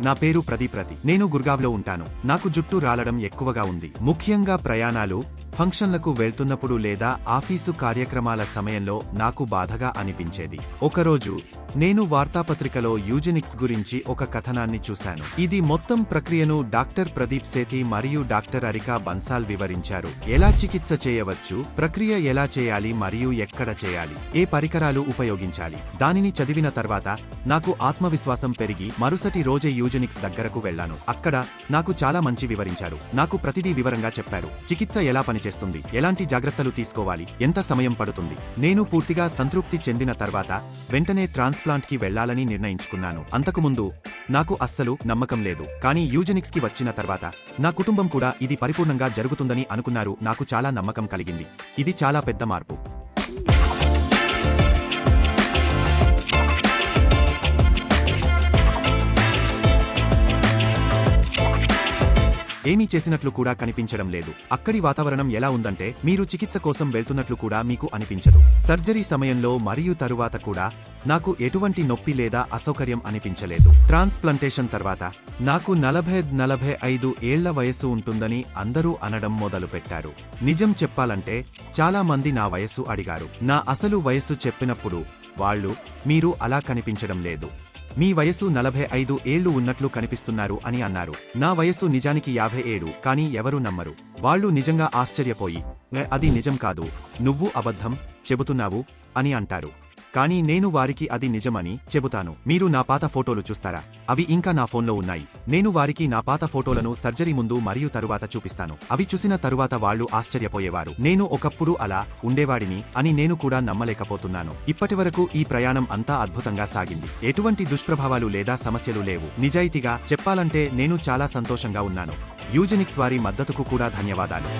నా పేరు ప్రదీప్ రతి నేను గుర్గావ్లో ఉంటాను. నాకు జుట్టు రాలడం ఎక్కువగా ఉంది. ముఖ్యంగా ప్రయాణాలు ఫంక్షన్లకు వెళ్తున్నప్పుడు లేదా ఆఫీసు కార్యక్రమాల సమయంలో నాకు బాధగా అనిపించేది. ఒకరోజు నేను వార్తాపత్రికలో యూజెనిక్స్ గురించి ఒక కథనాన్ని చూశాను. ఇది మొత్తం ప్రక్రియను డాక్టర్ ప్రదీప్ సేతి మరియు డాక్టర్ అరికా బన్సాల్ వివరించారు. ఎలా చికిత్స చేయవచ్చు ప్రక్రియ ఎలా చేయాలి మరియు ఎక్కడ చేయాలి ఏ పరికరాలు ఉపయోగించాలి దానిని చదివిన తర్వాత నాకు ఆత్మవిశ్వాసం పెరిగి మరుసటి రోజే యూజెనిక్స్ దగ్గరకు వెళ్ళాను అక్కడ నాకు చాలా మంచి వివరించారు. నాకు ప్రతిదీ వివరంగా చెప్పారు. చికిత్స ఎలా పనిచేస్తుంది ఎలాంటి జాగ్రత్తలు తీసుకోవాలి? ఎంత సమయం పడుతుంది? నేను పూర్తిగా సంతృప్తి చెందిన తర్వాత వెంటనే ట్రాన్స్ప్లాంట్కి వెళ్ళాలని నిర్ణయించుకున్నాను. అంతకుముందు నాకు అస్సలు నమ్మకం లేదు. కానీ యూజెనిక్స్కి వచ్చిన తర్వాత నా కుటుంబం కూడా ఇది పరిపూర్ణంగా జరుగుతుందని అనుకున్నారు. నాకు చాలా నమ్మకం కలిగింది. ఇది చాలా పెద్ద మార్పు. ఏమీ చేసినట్లు కూడా కనిపించడం లేదు. అక్కడి వాతావరణం ఎలా ఉందంటే మీరు చికిత్స కోసం వెళ్తున్నట్లు కూడా మీకు అనిపించదు. సర్జరీ సమయంలో మరియు తరువాత కూడా నాకు ఎటువంటి నొప్పి లేదా అసౌకర్యం అనిపించలేదు. ట్రాన్స్ప్లాంటేషన్ తర్వాత నాకు నలభై నలభై ఐదు ఏళ్ళ వయసు ఉంటుందని అందరూ అనడం మొదలుపెట్టారు. నిజం చెప్పాలంటే చాలా మంది నా వయస్సు అడిగారు. నా అసలు వయస్సు చెప్పినప్పుడు వాళ్ళు మీరు అలా కనిపించడం లేదు. మీ వయసు నలభై ఐదు ఏళ్ళు ఉన్నట్లు కనిపిస్తున్నారు అని అన్నారు. నా వయస్సు నిజానికి యాభై ఏడు కానీ ఎవరూ నమ్మరు. వాళ్ళు నిజంగా ఆశ్చర్యపోయి అది నిజం కాదు. నువ్వు అబద్ధం చెబుతున్నావు అని అంటారు. కానీ నేను వారికి అది నిజమని చెబుతాను. మీరు నా పాత ఫోటోలు చూస్తారా? అవి ఇంకా నా ఫోన్లో ఉన్నాయి. నేను వారికి నా పాత ఫోటోలను సర్జరీ ముందు మరియు తరువాత చూపిస్తాను. అవి చూసిన తరువాత వాళ్ళు ఆశ్చర్యపోయేవారు. నేను ఒకప్పుడు అలా ఉండేవాడిని అని నేను కూడా నమ్మలేకపోతున్నాను. ఇప్పటివరకు ఈ ప్రయాణం అంతా అద్భుతంగా సాగింది. ఎటువంటి దుష్ప్రభావాలు లేదా సమస్యలు లేవు. నిజాయితీగా చెప్పాలంటే నేను చాలా సంతోషంగా ఉన్నాను. యూజెనిక్స్ వారి మద్దతుకు కూడా ధన్యవాదాలు.